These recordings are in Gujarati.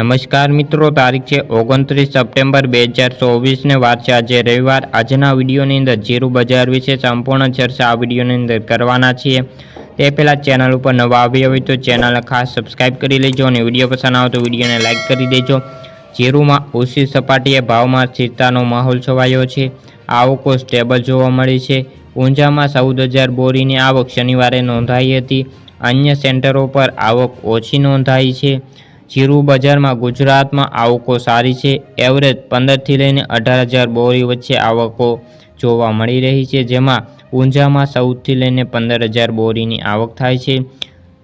નમસ્કાર મિત્રો, તારીખ છે ઓગણત્રીસ સપ્ટેમ્બર બે હજાર ચોવીસને વાત છે આજે રવિવાર. આજના વિડીયોની અંદર જીરું બજાર વિશે સંપૂર્ણ ચર્ચા આ વિડીયોની અંદર કરવાના છીએ. તે પહેલાં ચેનલ ઉપર નવા આવી હોય તો ચેનલને ખાસ સબસ્ક્રાઈબ કરી લેજો અને વીડિયો પસંદ આવે તો વિડીયોને લાઇક કરી દેજો. જીરુમાં ઓછી સપાટીએ ભાવમાં સ્થિરતાનો માહોલ છવાયો છે. આવકો સ્ટેબલ જોવા મળી છે. ઊંઝામાં ચૌદ હજાર બોરીની આવક શનિવારે નોંધાઈ હતી. અન્ય સેન્ટરો પર આવક ઓછી નોંધાઈ છે. જીરું બજારમાં ગુજરાતમાં આવકો સારી છે. એવરેજ પંદરથી લઈને અઢાર હજાર બોરી વચ્ચે આવકો જોવા મળી રહી છે, જેમાં ઊંઝામાં સૌથી લઈને પંદર હજાર બોરીની આવક થાય છે.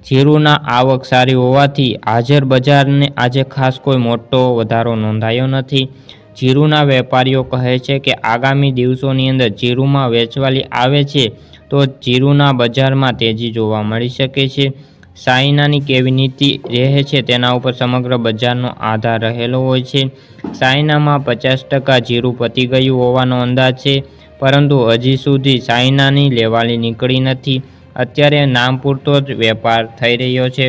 જીરુના આવક સારી હોવાથી હાજર બજારને આજે ખાસ કોઈ મોટો વધારો નોંધાયો નથી. જીરુના વેપારીઓ કહે છે કે આગામી દિવસોની અંદર જીરુમાં વેચવાલી આવે છે, તો જીરુના બજારમાં તેજી જોવા મળી શકે છે. ચાઇનાની કેવી નીતિ રહે છે તેના ઉપર સમગ્ર બજારનો આધાર રહેલો હોય છે. સાઇનામાં પચાસ ટકા જીરું પતી ગયું હોવાનો અંદાજ છે, પરંતુ હજી સુધી સાઇનાની લેવાલી નીકળી નથી. અત્યારે નામ પૂરતો જ વેપાર થઈ રહ્યો છે.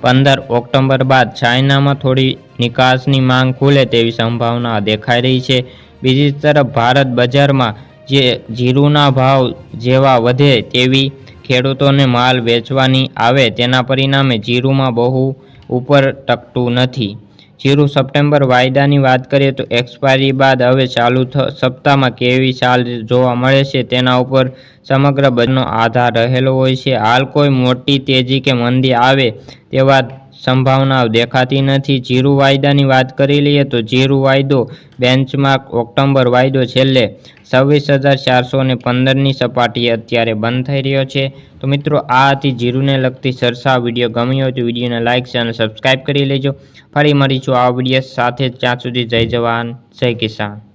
પંદર ઓક્ટોબર બાદ ચાઇનામાં થોડી નિકાસની માંગ ખુલે તેવી સંભાવના દેખાઈ રહી છે. બીજી તરફ ભારત બજારમાં જે જીરુના ભાવ જેવા વધે તેવી ખેડૂતોને માલ વેચવાની આવે તેના પરિણામે જીરુમાં બહુ ઉપર ટકતું નથી. જીરું સપ્ટેમ્બર વાયદાની વાત કરીએ તો એક્સપાયરી બાદ હવે ચાલુ સપ્તાહમાં કેવી ચાલ જોવા મળે છે તેના ઉપર સમગ્ર બજનો આધાર રહેલો હોય છે. હાલ કોઈ મોટી તેજી કે મંદી આવે તેવા સંભાવનાઓ દેખાતી નથી. જીરું વાયદાની વાત કરી લઈએ તો જીરું વાયદો બેન્ચમાર્ક ઓક્ટોબર વાયદો છેલ્લે છવ્વીસ હજાર ચારસો ને પંદરની સપાટીએ અત્યારે બંધ થઈ રહ્યો છે. તો મિત્રો, આ હતી જીરુને લગતી સરસા વીડિયો. ગમ્યો તો વિડીયોને લાઇક અને સબસ્ક્રાઈબ કરી લેજો. ફરી મળીશું આ વીડિયો સાથે. ત્યાં સુધી જય જવાન, જય કિસાન.